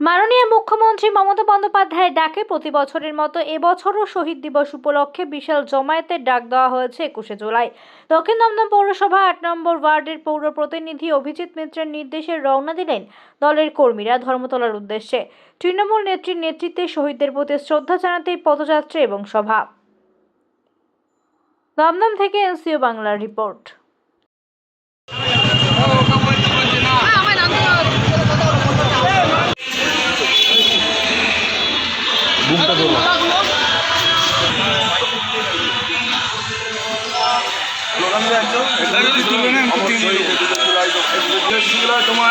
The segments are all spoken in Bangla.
মাননীয় মুখ্যমন্ত্রী মমতা বন্দ্যোপাধ্যায়ের ডাকে প্রতি বছরের মতো এবছরও শহীদ দিবস উপলক্ষে বিশাল জমায়েতের ডাক দেওয়া হয়েছে একুশে জুলাই। দক্ষিণ দমদম পৌরসভা আট নম্বর ওয়ার্ডের পৌর প্রতিনিধি অভিজিৎ মিত্রের নির্দেশে রওনা দিলেন দলের কর্মীরা ধর্মতলার উদ্দেশ্যে। তৃণমূল নেত্রীর নেতৃত্বে শহীদদের প্রতি শ্রদ্ধা জানাতে পদযাত্রা এবং সভা। দমদম থেকে এনসিও বাংলার রিপোর্ট। বুকটা ধরো।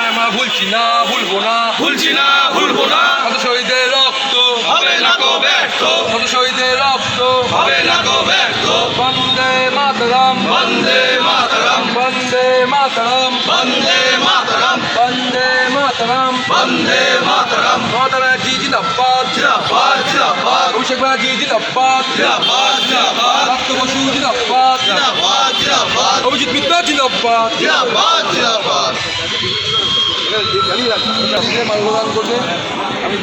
আমরা ভুলছি না ভুলবো না ভুলছি না ভুলবো না কত শহীদের রক্ত হবে না কো ব্যর্থ কত শহীদের রক্ত হবে না কো ব্যর্থ বন্দে মাতরম। বন্দে মাতরম। বন্দে মাতরম। বন্দে মাতরম বন্দে মাতরম বন্দে মাতরম মমতা ব্যানার্জি জিন্দাবাদ? জিন্দাবাদ। ব্যানার্জি জিন্দাবাদ। জিন্দাবাদ জিন্দাবাদ। রক্ত বসু জিন্দাবাদ। জিন্দাবাদ জিন্দাবাদ। অভিজিৎ মিত্র জিন্দাবাদ। জিন্দাবাদ করবে আমি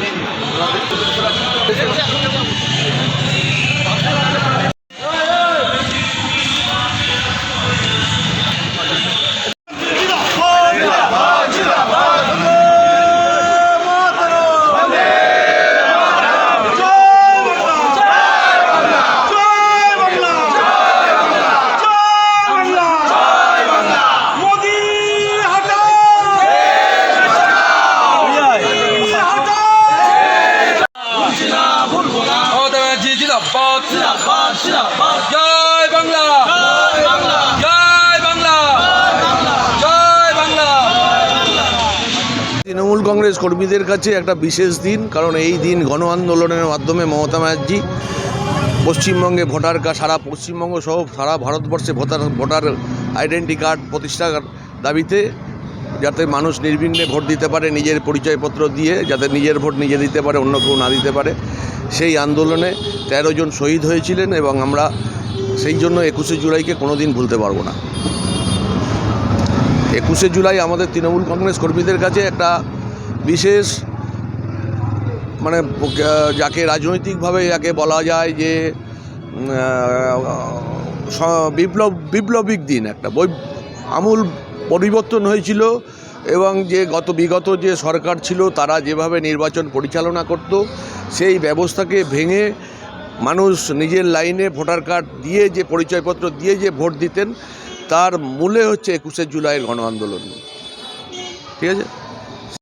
মমতা ব্যানার্জি জিন্দাবাদ জিন্দাবাদ জিন্দাবাদ জয় বাংলা জয় বাংলা জয় বাংলা তৃণমূল কংগ্রেস কর্মীদের কাছে একটা বিশেষ দিন, কারণ এই দিন গণ আন্দোলনের মাধ্যমে মমতা ব্যানার্জি পশ্চিমবঙ্গে ভোটার সারা পশ্চিমবঙ্গ সহ সারা ভারতবর্ষে ভোটার ভোটার আইডেন্টি কার্ড প্রতিষ্ঠার দাবিতে যাতে মানুষ নির্বিঘ্নে ভোট দিতে পারে, নিজের পরিচয়পত্র দিয়ে যাতে নিজের ভোট নিজে দিতে পারে, অন্য কেউ না দিতে পারে। সেই আন্দোলনে তেরো জন শহীদ হয়েছিলেন এবং আমরা সেই জন্য একুশে জুলাইকে কোনো দিন ভুলতে পারব না। একুশে জুলাই আমাদের তৃণমূল কংগ্রেস কর্মীদের কাছে একটা বিশেষ মানে যাকে রাজনৈতিকভাবে যাকে বলা যায় যে বিপ্লব, বিপ্লবিক দিন একটা বৈ- আমূল পরিবর্তন হয়েছিল এবং যে গত, বিগত যে সরকার ছিল, তারা যেভাবে নির্বাচন পরিচালনা করত, সেই ব্যবস্থাকে ভেঙে মানুষ নিজের লাইনে ভোটার কার্ড দিয়ে যে পরিচয়পত্র দিয়ে যে ভোট দিতেন, তার মূলে হচ্ছে একুশে জুলাইয়ের গণ আন্দোলন ঠিক আছে?